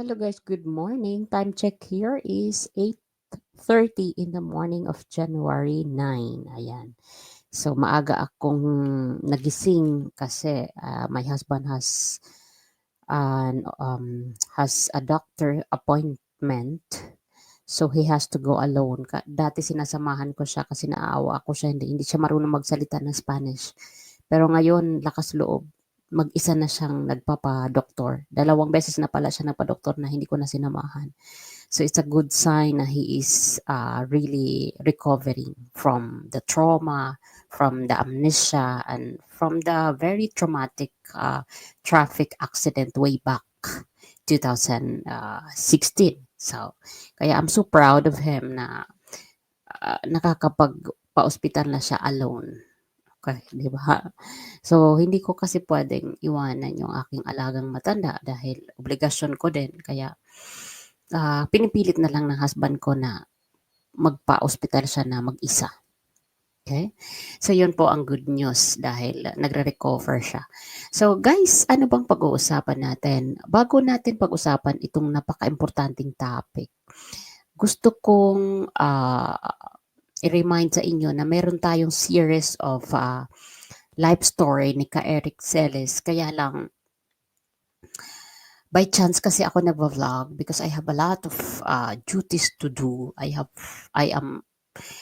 Hello guys, good morning. Time check here is 8.30 in the morning of January 9. Ayan. So maaga akong nagising kasi uh, my husband has an um, has a doctor appointment. So he has to go alone. Dati sinasamahan ko siya kasi naaawa ako siya. Hindi, hindi siya marunong magsalita ng Spanish. Pero ngayon, lakas loob mag-isa na siyang nagpapa-doktor. Dalawang beses na pala siya nagpa-doktor na hindi ko na sinamahan. So it's a good sign na he is uh, really recovering from the trauma, from the amnesia, and from the very traumatic uh, traffic accident way back 2016. So, kaya I'm so proud of him na uh, nakakapag-pa-hospital na siya alone 'di ba? So, hindi ko kasi pwedeng iwanan yung aking alagang matanda dahil obligasyon ko din kaya, ah, pinipilit na lang ng husband ko na magpa-ospital siya na mag-isa. Okay? So, yun po ang good news dahil nagre-recover siya. So, guys, ano bang pag-uusapan natin? Bago natin pag-usapan itong napaka-importanting topic, gusto kong, ah i-remind sa inyo na meron tayong series of uh, life story ni ka Eric Celes. Kaya lang, by chance kasi ako nagva-vlog because I have a lot of uh, duties to do. I have, I am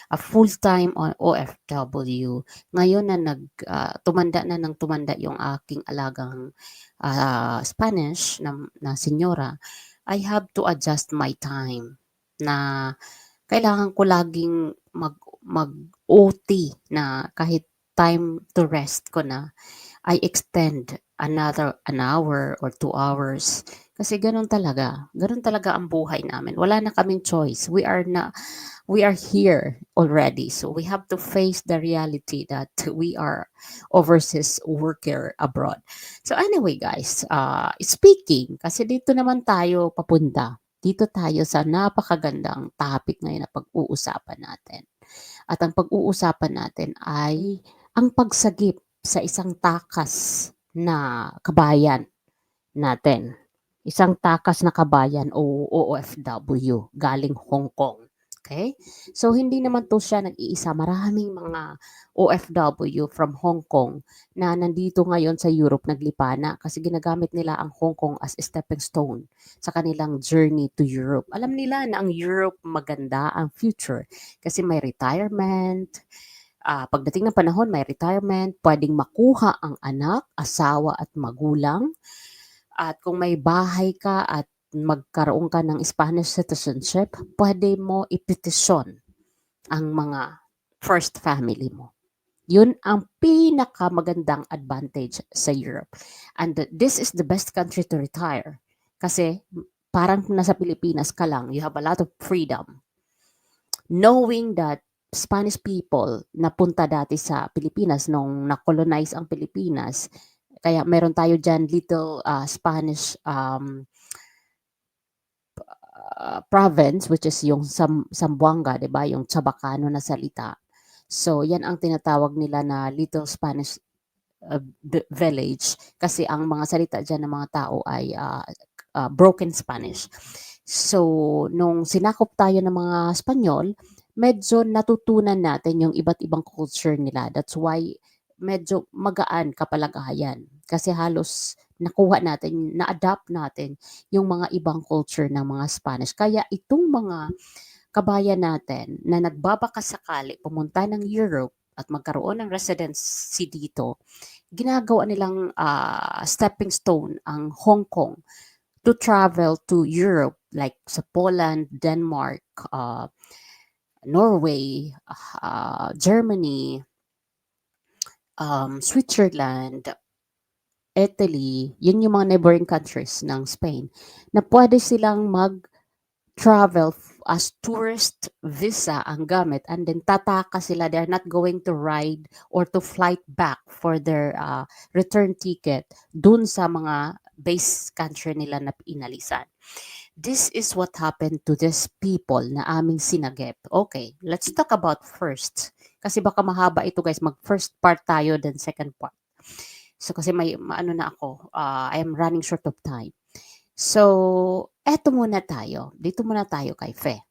a full-time OFW. Ngayon na nag uh, tumanda na nang tumanda yung aking alagang uh, Spanish na, na senyora, I have to adjust my time na kailangan ko laging mag mag-OT na kahit time to rest ko na, I extend another an hour or two hours. Kasi ganun talaga. Ganun talaga ang buhay namin. Wala na kaming choice. We are na we are here already. So we have to face the reality that we are overseas worker abroad. So anyway guys, uh, speaking, kasi dito naman tayo papunta dito tayo sa napakagandang topic ngayon na pag-uusapan natin. At ang pag-uusapan natin ay ang pagsagip sa isang takas na kabayan natin. Isang takas na kabayan o OFW galing Hong Kong. Okay? So, hindi naman to siya nag-iisa. Maraming mga OFW from Hong Kong na nandito ngayon sa Europe naglipana kasi ginagamit nila ang Hong Kong as a stepping stone sa kanilang journey to Europe. Alam nila na ang Europe maganda ang future kasi may retirement, uh, pagdating ng panahon may retirement, pwedeng makuha ang anak, asawa at magulang. At kung may bahay ka at magkaroon ka ng Spanish citizenship, pwede mo ipetisyon ang mga first family mo. Yun ang pinakamagandang advantage sa Europe. And this is the best country to retire. Kasi parang nasa Pilipinas ka lang, you have a lot of freedom. Knowing that Spanish people na punta dati sa Pilipinas nung na-colonize ang Pilipinas, kaya meron tayo dyan little uh, Spanish um, uh, province which is yung Sam Sambuanga, 'di ba? Yung Chabacano na salita. So, yan ang tinatawag nila na Little Spanish uh, village kasi ang mga salita diyan ng mga tao ay uh, uh, broken Spanish. So, nung sinakop tayo ng mga Espanyol, medyo natutunan natin yung iba't ibang culture nila. That's why medyo magaan kapalagayan kasi halos nakuha natin, na-adapt natin yung mga ibang culture ng mga Spanish. Kaya itong mga kabayan natin na nagbabakasakali pumunta ng Europe at magkaroon ng residency dito, ginagawa nilang uh, stepping stone ang Hong Kong to travel to Europe like sa Poland, Denmark, uh, Norway, uh, Germany, um, Switzerland, Italy, yun yung mga neighboring countries ng Spain, na pwede silang mag-travel as tourist visa ang gamit and then tataka sila, they're not going to ride or to flight back for their uh, return ticket dun sa mga base country nila na inalisan. This is what happened to these people na aming sinagip. Okay, let's talk about first. Kasi baka mahaba ito guys, mag first part tayo then second part. So kasi may ano na ako, uh, I am running short of time. So, eto muna tayo. Dito muna tayo kay Fe.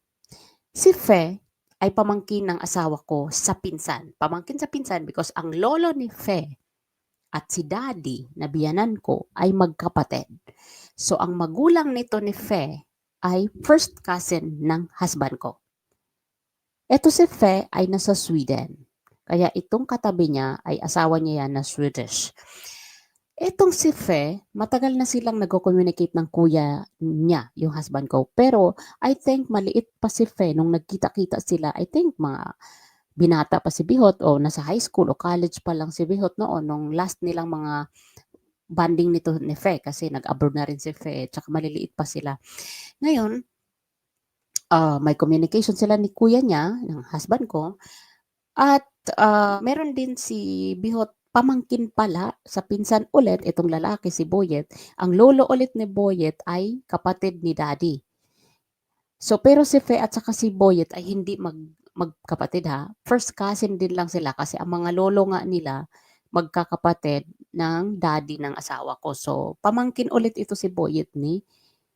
Si Fe ay pamangkin ng asawa ko sa pinsan. Pamangkin sa pinsan because ang lolo ni Fe at si daddy na biyanan ko ay magkapatid. So, ang magulang nito ni Fe ay first cousin ng husband ko. Eto si Fe ay nasa Sweden. Kaya itong katabi niya ay asawa niya yan na Swedish. Etong si Fe, matagal na silang nagko-communicate ng kuya niya, yung husband ko. Pero I think maliit pa si Fe nung nagkita-kita sila. I think mga binata pa si Bihot o nasa high school o college pa lang si Bihot noon nung last nilang mga banding nito ni Fe kasi nag-abroad na rin si Fe tsaka maliliit pa sila. Ngayon, ah, may communication sila ni kuya niya, ng husband ko, at ah, meron din si Bihot pamangkin pala sa pinsan ulit itong lalaki si Boyet. Ang lolo ulit ni Boyet ay kapatid ni Daddy. So pero si Fe at saka si Boyet ay hindi mag magkapatid ha. First cousin din lang sila kasi ang mga lolo nga nila magkakapatid ng daddy ng asawa ko. So pamangkin ulit ito si Boyet ni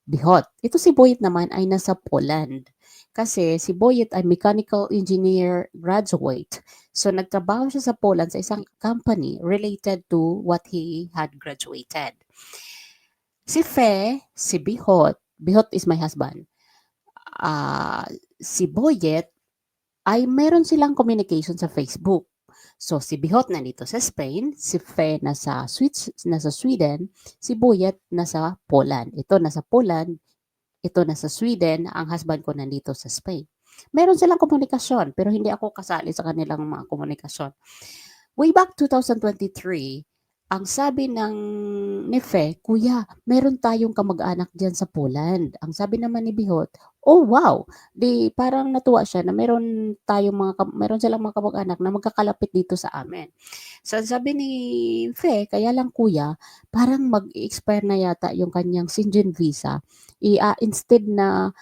Bihot. Ito si Boyet naman ay nasa Poland. Kasi si Boyet ay mechanical engineer graduate. So nagtrabaho siya sa Poland sa isang company related to what he had graduated. Si Fe, si Bihot, Bihot is my husband. Ah, si Boyet ay meron silang communication sa Facebook. So si Bihot nandito sa Spain, si Fe nasa Swiss, nasa Sweden, si Boyet nasa Poland. Ito nasa Poland, ito nasa Sweden, ang husband ko nandito sa Spain. Meron silang komunikasyon, pero hindi ako kasali sa kanilang mga komunikasyon. Way back 2023, ang sabi ng ni Fe, Kuya, meron tayong kamag-anak dyan sa Poland. Ang sabi naman ni Bihot, oh wow, di parang natuwa siya na meron tayong mga, meron silang mga kamag-anak na magkakalapit dito sa amin. So sabi ni Fe, kaya lang kuya, parang mag-expire na yata yung kanyang Sinjin visa. I, ah, instead na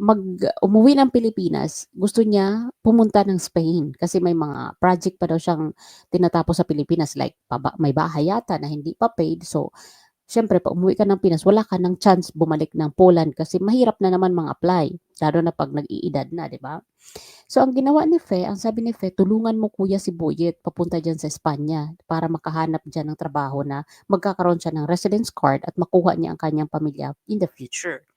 mag umuwi ng Pilipinas, gusto niya pumunta ng Spain kasi may mga project pa daw siyang tinatapos sa Pilipinas like may bahay yata na hindi pa paid. So, syempre pag umuwi ka ng Pinas, wala ka ng chance bumalik ng Poland kasi mahirap na naman mga apply lalo na pag nag-iedad na, di ba? So, ang ginawa ni Fe, ang sabi ni Fe, tulungan mo kuya si Boyet papunta dyan sa Espanya para makahanap dyan ng trabaho na magkakaroon siya ng residence card at makuha niya ang kanyang pamilya in the future.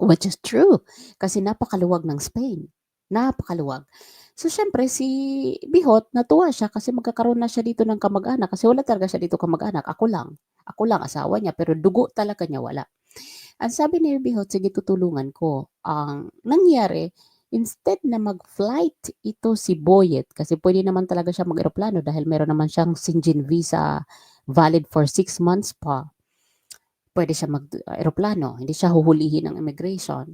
Which is true. Kasi napakaluwag ng Spain. Napakaluwag. So, syempre, si Bihot, natuwa siya kasi magkakaroon na siya dito ng kamag-anak. Kasi wala talaga siya dito kamag-anak. Ako lang. Ako lang, asawa niya. Pero dugo talaga niya wala. Ang sabi ni Bihot, sige, tutulungan ko. Ang nangyari, instead na mag-flight ito si Boyet, kasi pwede naman talaga siya mag-aeroplano dahil meron naman siyang Sinjin visa valid for six months pa pwede siya mag-aeroplano, hindi siya huhulihin ng immigration.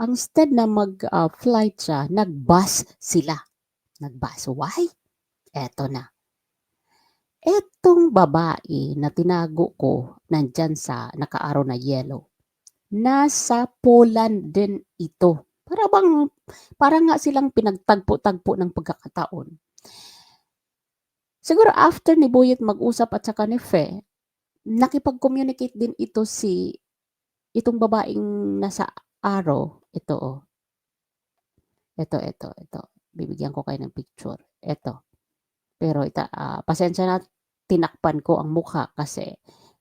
Ang instead na mag-flight siya, nag-bus sila. Nag-bus. Why? Eto na. Etong babae na tinago ko nandyan sa nakaaraw na yellow, nasa Poland din ito. Para bang, para nga silang pinagtagpo-tagpo ng pagkakataon. Siguro after ni Boyet mag-usap at saka ni Fe, nakipag-communicate din ito si itong babaeng nasa araw. Ito oh. Ito, ito, ito. Bibigyan ko kayo ng picture. Ito. Pero ita, ah, pasensya na tinakpan ko ang mukha kasi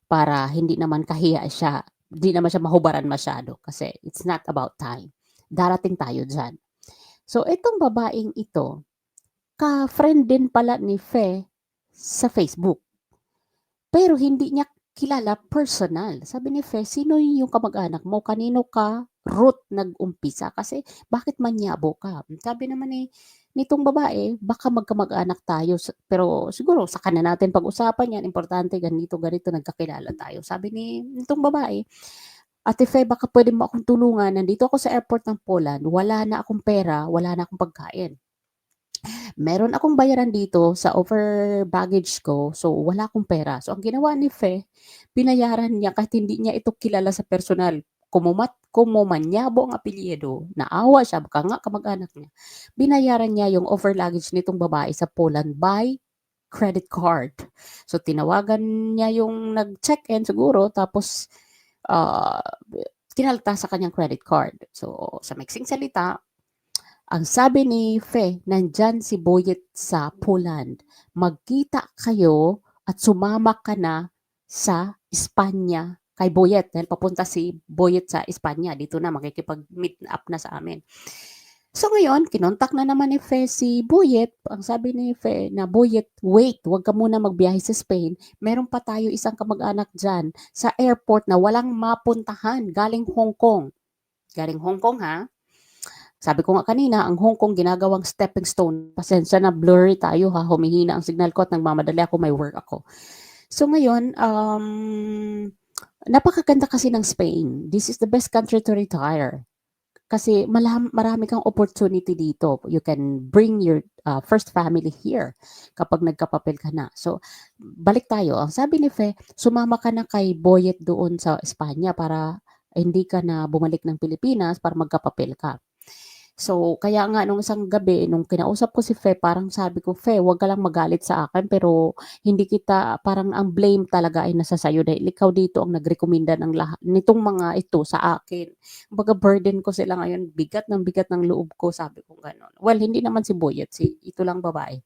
para hindi naman kahiya siya. Hindi naman siya mahubaran masyado kasi it's not about time. Darating tayo dyan. So, itong babaeng ito, ka-friend din pala ni Fe sa Facebook. Pero hindi niya kilala personal. Sabi ni Fe, sino yung kamag-anak mo? Kanino ka root nag-umpisa? Kasi bakit manyabo ka? Sabi naman ni nitong babae, baka magkamag-anak tayo. Pero siguro, saka na natin pag-usapan yan. Importante, ganito, ganito, nagkakilala tayo. Sabi ni nitong babae, Ate Fe, baka pwede mo akong tulungan. Nandito ako sa airport ng Poland. Wala na akong pera, wala na akong pagkain. Meron akong bayaran dito sa over baggage ko, so wala akong pera. So ang ginawa ni Fe, binayaran niya kahit hindi niya ito kilala sa personal. Kumumat, kumumanyabo ang apelyido, naawa siya, baka nga kamag-anak niya. Binayaran niya yung over luggage nitong babae sa Poland by credit card. So tinawagan niya yung nag-check-in siguro, tapos ah, kinalta sa kanyang credit card. So, sa mixing salita, ang sabi ni Fe, nandyan si Boyet sa Poland. Magkita kayo at sumama ka na sa Espanya kay Boyet dahil papunta si Boyet sa Espanya. Dito na makikipag-meet up na sa amin. So ngayon, kinontak na naman ni Fe si Boyet. Ang sabi ni Fe na, Boyet, wait, huwag ka muna magbiyahe sa Spain. Meron pa tayo isang kamag-anak dyan sa airport na walang mapuntahan galing Hong Kong. Galing Hong Kong ha? Sabi ko nga kanina, ang Hong Kong ginagawang stepping stone. Pasensya na, blurry tayo ha. Humihina ang signal ko at nagmamadali ako, may work ako. So ngayon, um, napakaganda kasi ng Spain. This is the best country to retire. Kasi malam, marami kang opportunity dito. You can bring your uh, first family here kapag nagkapapel ka na. So, balik tayo. Ang sabi ni Fe, sumama ka na kay Boyet doon sa Espanya para hindi ka na bumalik ng Pilipinas para magkapapel ka. So, kaya nga nung isang gabi, nung kinausap ko si Fe, parang sabi ko, Fe, wag ka lang magalit sa akin, pero hindi kita, parang ang blame talaga ay nasa sayo dahil ikaw dito ang nagrekomenda ng lahat, nitong mga ito sa akin. Baga burden ko sila ngayon, bigat ng bigat ng loob ko, sabi ko gano'n. Well, hindi naman si Boyet, si ito lang babae.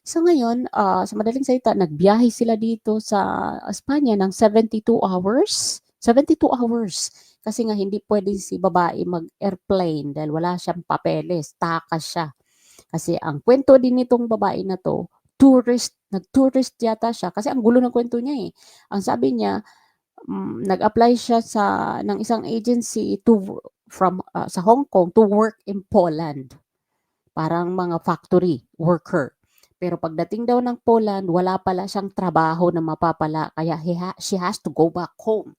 So ngayon, ah, sa madaling salita, nagbiyahe sila dito sa Espanya ng 72 hours. 72 hours. Kasi nga hindi pwede si babae mag-airplane dahil wala siyang papeles, takas siya. Kasi ang kwento din nitong babae na to, tourist, nag-tourist yata siya kasi ang gulo ng kwento niya eh. Ang sabi niya, mm, nag-apply siya sa ng isang agency to from ah, sa Hong Kong to work in Poland. Parang mga factory worker. Pero pagdating daw ng Poland, wala pala siyang trabaho na mapapala kaya he ha- she has to go back home.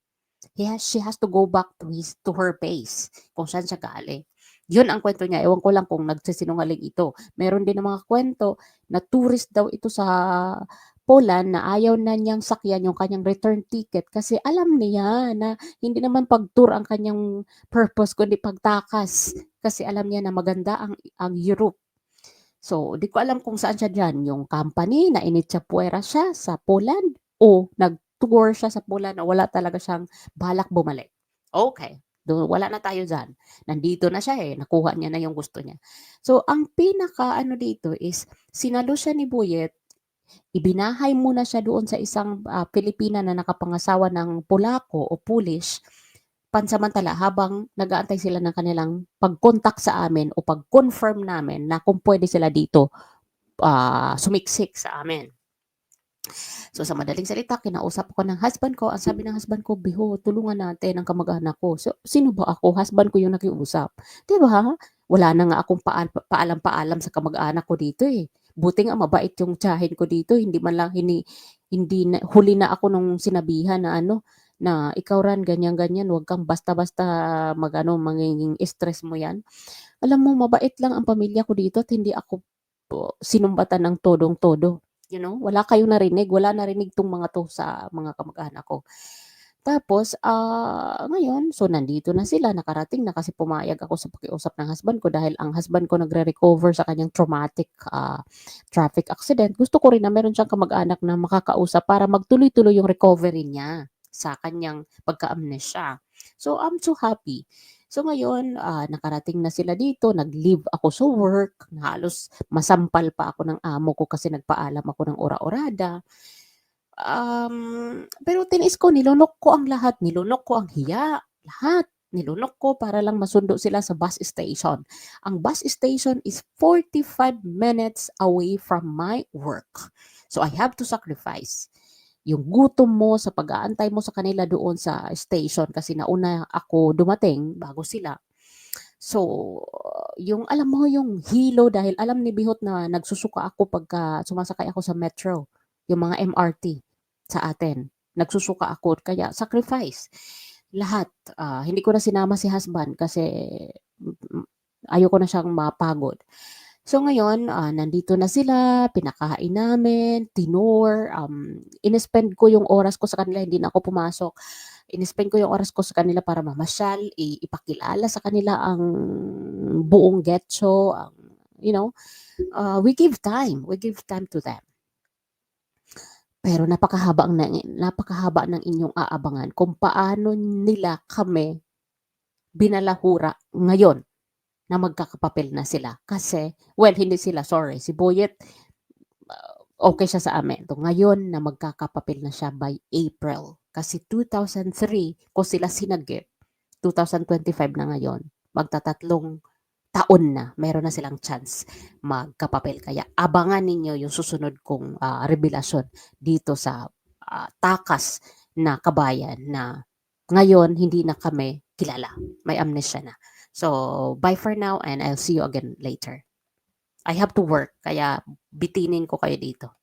He has, she has to go back to his to her base kung saan siya galing. Yun ang kwento niya. Ewan ko lang kung nagsisinungaling ito. Meron din ng mga kwento na tourist daw ito sa Poland na ayaw na niyang sakyan yung kanyang return ticket kasi alam niya na hindi naman pag-tour ang kanyang purpose kundi pagtakas kasi alam niya na maganda ang, ang Europe. So, di ko alam kung saan siya dyan. Yung company na initsapuera siya sa Poland o nag-tour siya sa Poland na wala talaga siyang balak bumalik. Okay. Do, wala na tayo dyan. Nandito na siya eh. Nakuha niya na yung gusto niya. So, ang pinaka ano dito is, sinalo siya ni Buyet, ibinahay muna siya doon sa isang ah, Pilipina na nakapangasawa ng Polako o Polish, pansamantala habang nag-aantay sila ng kanilang pag-contact sa amin o pag-confirm namin na kung pwede sila dito ah, sumiksik sa amin. So sa madaling salita, kinausap ko ng husband ko. Ang sabi ng husband ko, Biho, tulungan natin ang kamag-anak ko. So, sino ba ako? Husband ko yung nakiusap. Di ba? Wala na nga akong paal- paalam-paalam sa kamag-anak ko dito eh. Buti nga mabait yung tsahin ko dito. Hindi man lang hini, hindi na, huli na ako nung sinabihan na ano, na ikaw ran ganyan-ganyan, huwag kang basta-basta magano manginging stress mo yan. Alam mo, mabait lang ang pamilya ko dito at hindi ako po, sinumbatan ng todong-todo. You know, wala kayong narinig, wala narinig tong mga to sa mga kamag-anak ko. Tapos, ah, ngayon, so nandito na sila, nakarating na kasi pumayag ako sa pakiusap ng husband ko dahil ang husband ko nagre-recover sa kanyang traumatic ah, traffic accident. Gusto ko rin na meron siyang kamag-anak na makakausap para magtuloy-tuloy yung recovery niya sa kanyang pagka-amnesia. So, I'm so happy. So ngayon, ah, nakarating na sila dito, nag-leave ako sa work, halos masampal pa ako ng amo ko kasi nagpaalam ako ng ora-orada. Um, pero tinis ko, nilunok ko ang lahat, nilunok ko ang hiya, lahat. Nilunok ko para lang masundo sila sa bus station. Ang bus station is 45 minutes away from my work. So I have to sacrifice yung gutom mo sa pag-aantay mo sa kanila doon sa station kasi nauna ako dumating bago sila. So, yung alam mo yung hilo dahil alam ni Bihot na nagsusuka ako pagka sumasakay ako sa metro, yung mga MRT sa atin. Nagsusuka ako kaya sacrifice. Lahat. ah, hindi ko na sinama si husband kasi mm, ayoko na siyang mapagod. So ngayon, ah, nandito na sila, pinakain namin, tinor, um, in-spend ko yung oras ko sa kanila, hindi na ako pumasok. In-spend ko yung oras ko sa kanila para mamasyal, i- ipakilala sa kanila ang buong getcho, ang, you know, uh, we give time, we give time to them. Pero napakahaba ang ng napakahaba ng inyong aabangan kung paano nila kami binalahura ngayon na magkakapapel na sila. Kasi, well, hindi sila, sorry. Si Boyet, uh, okay siya sa amin. To ngayon na magkakapapel na siya by April. Kasi 2003, ko sila sinagip, 2025 na ngayon, magtatatlong taon na, meron na silang chance magkapapel. Kaya abangan ninyo yung susunod kong ah, revelasyon dito sa ah, takas na kabayan na ngayon hindi na kami kilala. May amnesia na. So, bye for now and I'll see you again later. I have to work, kaya bitinin ko kayo dito.